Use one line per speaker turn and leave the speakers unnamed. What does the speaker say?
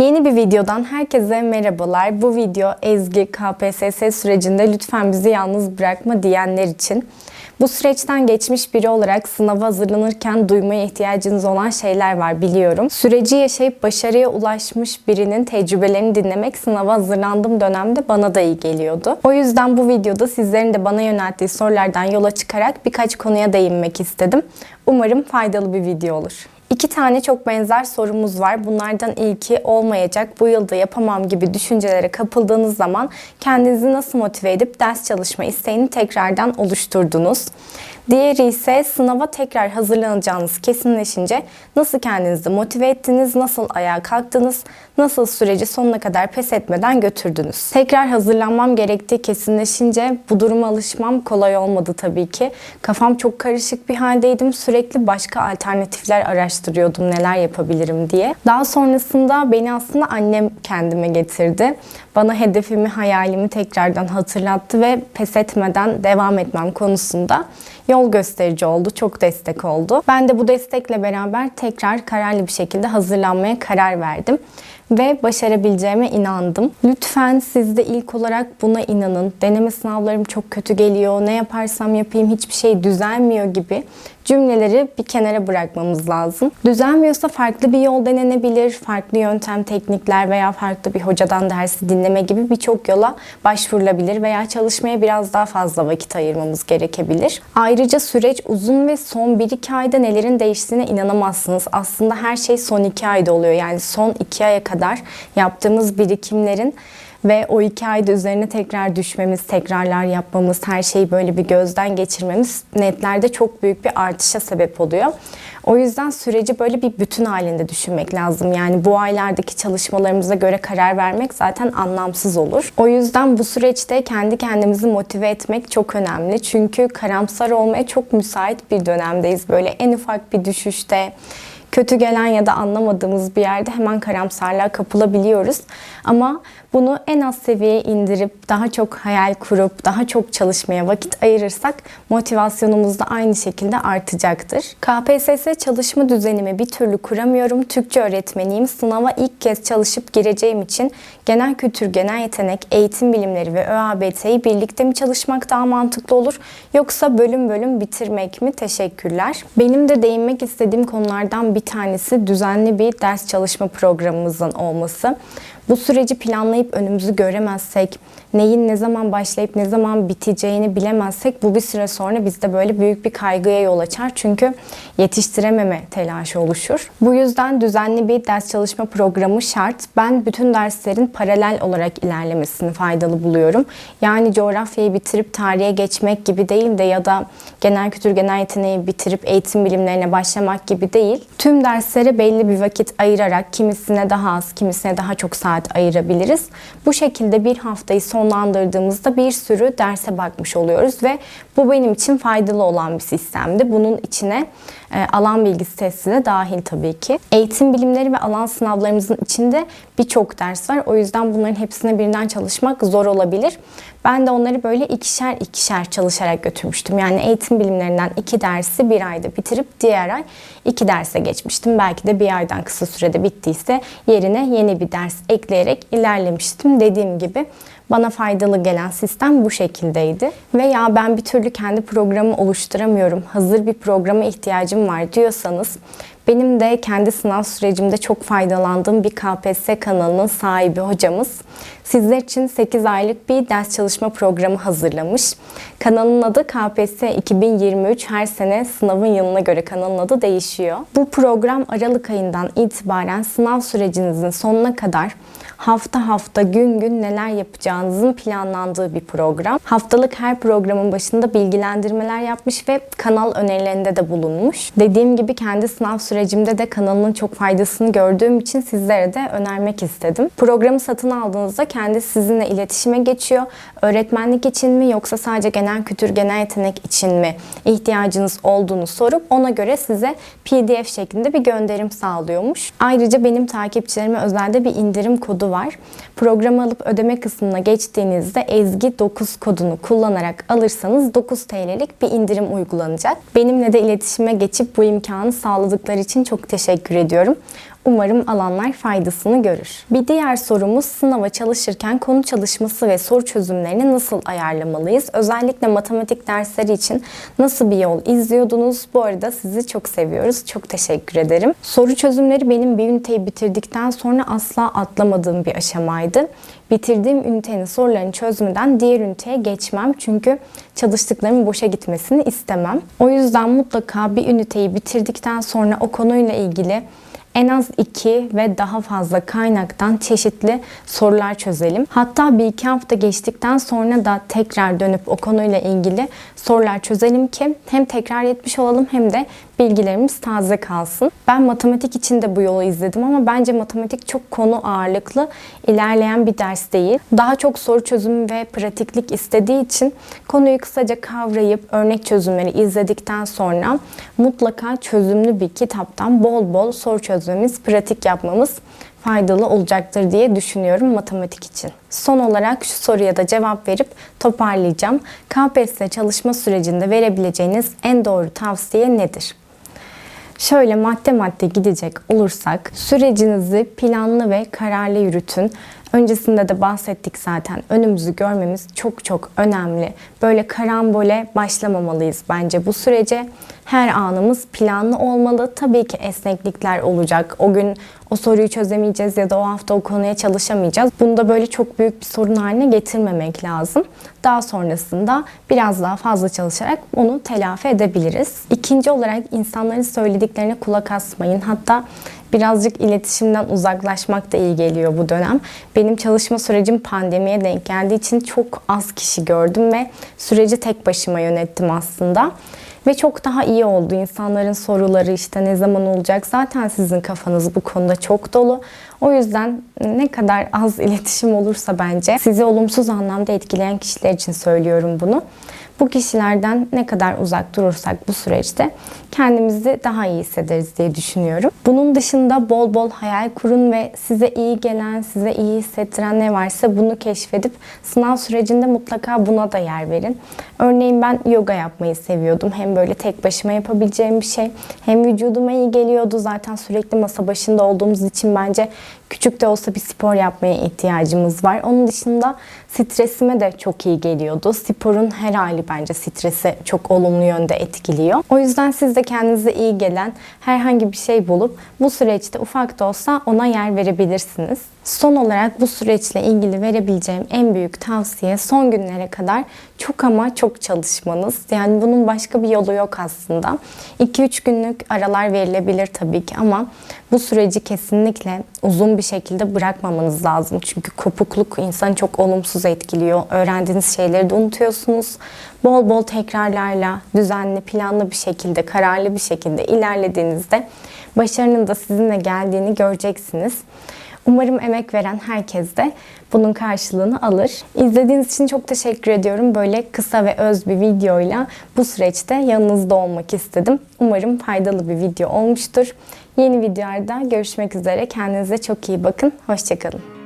Yeni bir videodan herkese merhabalar. Bu video Ezgi KPSS sürecinde lütfen bizi yalnız bırakma diyenler için. Bu süreçten geçmiş biri olarak sınava hazırlanırken duymaya ihtiyacınız olan şeyler var biliyorum. Süreci yaşayıp başarıya ulaşmış birinin tecrübelerini dinlemek sınava hazırlandığım dönemde bana da iyi geliyordu. O yüzden bu videoda sizlerin de bana yönelttiği sorulardan yola çıkarak birkaç konuya değinmek istedim. Umarım faydalı bir video olur. İki tane çok benzer sorumuz var. Bunlardan ilki olmayacak, bu yılda yapamam gibi düşüncelere kapıldığınız zaman kendinizi nasıl motive edip ders çalışma isteğini tekrardan oluşturdunuz. Diğeri ise sınava tekrar hazırlanacağınız kesinleşince nasıl kendinizi motive ettiniz, nasıl ayağa kalktınız, nasıl süreci sonuna kadar pes etmeden götürdünüz. Tekrar hazırlanmam gerektiği kesinleşince bu duruma alışmam kolay olmadı tabii ki. Kafam çok karışık bir haldeydim. Sürekli başka alternatifler araştırıyordum neler yapabilirim diye. Daha sonrasında beni aslında annem kendime getirdi. Bana hedefimi, hayalimi tekrardan hatırlattı ve pes etmeden devam etmem konusunda yol gösterici oldu, çok destek oldu. Ben de bu destekle beraber tekrar kararlı bir şekilde hazırlanmaya karar verdim ve başarabileceğime inandım. Lütfen siz de ilk olarak buna inanın. Deneme sınavlarım çok kötü geliyor, ne yaparsam yapayım hiçbir şey düzelmiyor gibi cümleleri bir kenara bırakmamız lazım. Düzelmiyorsa farklı bir yol denenebilir, farklı yöntem, teknikler veya farklı bir hocadan dersi dinleme gibi birçok yola başvurulabilir veya çalışmaya biraz daha fazla vakit ayırmamız gerekebilir. Ayrıca süreç uzun ve son 1-2 ayda nelerin değiştiğine inanamazsınız. Aslında her şey son 2 ayda oluyor. Yani son 2 aya kadar yaptığımız birikimlerin ve o iki ayda üzerine tekrar düşmemiz, tekrarlar yapmamız, her şeyi böyle bir gözden geçirmemiz netlerde çok büyük bir artışa sebep oluyor. O yüzden süreci böyle bir bütün halinde düşünmek lazım. Yani bu aylardaki çalışmalarımıza göre karar vermek zaten anlamsız olur. O yüzden bu süreçte kendi kendimizi motive etmek çok önemli. Çünkü karamsar olmaya çok müsait bir dönemdeyiz. Böyle en ufak bir düşüşte kötü gelen ya da anlamadığımız bir yerde hemen karamsarlığa kapılabiliyoruz. Ama bunu en az seviyeye indirip daha çok hayal kurup daha çok çalışmaya vakit ayırırsak motivasyonumuz da aynı şekilde artacaktır. KPSS çalışma düzenimi bir türlü kuramıyorum. Türkçe öğretmeniyim. Sınava ilk kez çalışıp gireceğim için genel kültür, genel yetenek, eğitim bilimleri ve ÖABT'yi birlikte mi çalışmak daha mantıklı olur yoksa bölüm bölüm bitirmek mi? Teşekkürler. Benim de değinmek istediğim konulardan bir tanesi düzenli bir ders çalışma programımızın olması. Bu süreci planlayıp önümüzü göremezsek, neyin ne zaman başlayıp ne zaman biteceğini bilemezsek bu bir süre sonra bizde böyle büyük bir kaygıya yol açar. Çünkü yetiştirememe telaşı oluşur. Bu yüzden düzenli bir ders çalışma programı şart. Ben bütün derslerin paralel olarak ilerlemesini faydalı buluyorum. Yani coğrafyayı bitirip tarihe geçmek gibi değil de ya da genel kültür genel yeteneği bitirip eğitim bilimlerine başlamak gibi değil. Tüm derslere belli bir vakit ayırarak kimisine daha az, kimisine daha çok saat ayırabiliriz. Bu şekilde bir haftayı sonlandırdığımızda bir sürü derse bakmış oluyoruz ve bu benim için faydalı olan bir sistemdi. Bunun içine e, alan bilgisi testi de dahil tabii ki. Eğitim bilimleri ve alan sınavlarımızın içinde birçok ders var. O yüzden bunların hepsine birden çalışmak zor olabilir. Ben de onları böyle ikişer ikişer çalışarak götürmüştüm. Yani eğitim bilimlerinden iki dersi bir ayda bitirip diğer ay iki derse geçmiştim. Belki de bir aydan kısa sürede bittiyse yerine yeni bir ders ekleyerek ilerlemiştim. Dediğim gibi bana faydalı gelen sistem bu şekildeydi. Veya ben bir türlü kendi programı oluşturamıyorum, hazır bir programa ihtiyacım var diyorsanız benim de kendi sınav sürecimde çok faydalandığım bir KPSS kanalının sahibi hocamız sizler için 8 aylık bir ders çalışma programı hazırlamış. Kanalın adı KPSS 2023. Her sene sınavın yılına göre kanalın adı değişiyor. Bu program Aralık ayından itibaren sınav sürecinizin sonuna kadar hafta hafta gün gün neler yapacağınızın planlandığı bir program. Haftalık her programın başında bilgilendirmeler yapmış ve kanal önerilerinde de bulunmuş. Dediğim gibi kendi sınav sürecimde de kanalının çok faydasını gördüğüm için sizlere de önermek istedim. Programı satın aldığınızda kendi sizinle iletişime geçiyor. Öğretmenlik için mi yoksa sadece genel kültür, genel yetenek için mi ihtiyacınız olduğunu sorup ona göre size PDF şeklinde bir gönderim sağlıyormuş. Ayrıca benim takipçilerime özelde bir indirim kodu var. Programı alıp ödeme kısmına geçtiğinizde Ezgi 9 kodunu kullanarak alırsanız 9 TL'lik bir indirim uygulanacak. Benimle de iletişime geçip bu imkanı sağladıkları için çok teşekkür ediyorum. Umarım alanlar faydasını görür. Bir diğer sorumuz sınava çalışırken konu çalışması ve soru çözümlerini nasıl ayarlamalıyız? Özellikle matematik dersleri için nasıl bir yol izliyordunuz? Bu arada sizi çok seviyoruz. Çok teşekkür ederim. Soru çözümleri benim bir üniteyi bitirdikten sonra asla atlamadığım bir aşamaydı. Bitirdiğim ünitenin sorularını çözmeden diğer üniteye geçmem. Çünkü çalıştıklarımın boşa gitmesini istemem. O yüzden mutlaka bir üniteyi bitirdikten sonra o konuyla ilgili en az iki ve daha fazla kaynaktan çeşitli sorular çözelim. Hatta bir iki hafta geçtikten sonra da tekrar dönüp o konuyla ilgili sorular çözelim ki hem tekrar etmiş olalım hem de bilgilerimiz taze kalsın. Ben matematik için de bu yolu izledim ama bence matematik çok konu ağırlıklı ilerleyen bir ders değil. Daha çok soru çözümü ve pratiklik istediği için konuyu kısaca kavrayıp örnek çözümleri izledikten sonra mutlaka çözümlü bir kitaptan bol bol soru çözmemiz, pratik yapmamız faydalı olacaktır diye düşünüyorum matematik için. Son olarak şu soruya da cevap verip toparlayacağım. KPSS çalışma sürecinde verebileceğiniz en doğru tavsiye nedir? Şöyle madde madde gidecek olursak sürecinizi planlı ve kararlı yürütün. Öncesinde de bahsettik zaten. Önümüzü görmemiz çok çok önemli. Böyle karambole başlamamalıyız bence bu sürece. Her anımız planlı olmalı. Tabii ki esneklikler olacak. O gün o soruyu çözemeyeceğiz ya da o hafta o konuya çalışamayacağız. Bunu da böyle çok büyük bir sorun haline getirmemek lazım. Daha sonrasında biraz daha fazla çalışarak onu telafi edebiliriz. İkinci olarak insanların söylediklerine kulak asmayın. Hatta birazcık iletişimden uzaklaşmak da iyi geliyor bu dönem. Benim çalışma sürecim pandemiye denk geldiği için çok az kişi gördüm ve süreci tek başıma yönettim aslında. Ve çok daha iyi oldu. İnsanların soruları işte ne zaman olacak zaten sizin kafanız bu konuda çok dolu. O yüzden ne kadar az iletişim olursa bence sizi olumsuz anlamda etkileyen kişiler için söylüyorum bunu. Bu kişilerden ne kadar uzak durursak bu süreçte kendimizi daha iyi hissederiz diye düşünüyorum. Bunun dışında bol bol hayal kurun ve size iyi gelen, size iyi hissettiren ne varsa bunu keşfedip sınav sürecinde mutlaka buna da yer verin. Örneğin ben yoga yapmayı seviyordum. Hem böyle tek başıma yapabileceğim bir şey hem vücuduma iyi geliyordu. Zaten sürekli masa başında olduğumuz için bence küçük de olsa bir spor yapmaya ihtiyacımız var. Onun dışında stresime de çok iyi geliyordu. Sporun her hali bence stresi çok olumlu yönde etkiliyor. O yüzden siz de kendinize iyi gelen herhangi bir şey bulup bu süreçte ufak da olsa ona yer verebilirsiniz. Son olarak bu süreçle ilgili verebileceğim en büyük tavsiye son günlere kadar çok ama çok çalışmanız. Yani bunun başka bir yolu yok aslında. 2-3 günlük aralar verilebilir tabii ki ama bu süreci kesinlikle uzun bir şekilde bırakmamanız lazım. Çünkü kopukluk insanı çok olumsuz etkiliyor. Öğrendiğiniz şeyleri de unutuyorsunuz. Bol bol tekrarlarla, düzenli, planlı bir şekilde, kararlı bir şekilde ilerlediğinizde başarının da sizinle geldiğini göreceksiniz. Umarım emek veren herkes de bunun karşılığını alır. İzlediğiniz için çok teşekkür ediyorum. Böyle kısa ve öz bir videoyla bu süreçte yanınızda olmak istedim. Umarım faydalı bir video olmuştur. Yeni videolarda görüşmek üzere. Kendinize çok iyi bakın. Hoşçakalın.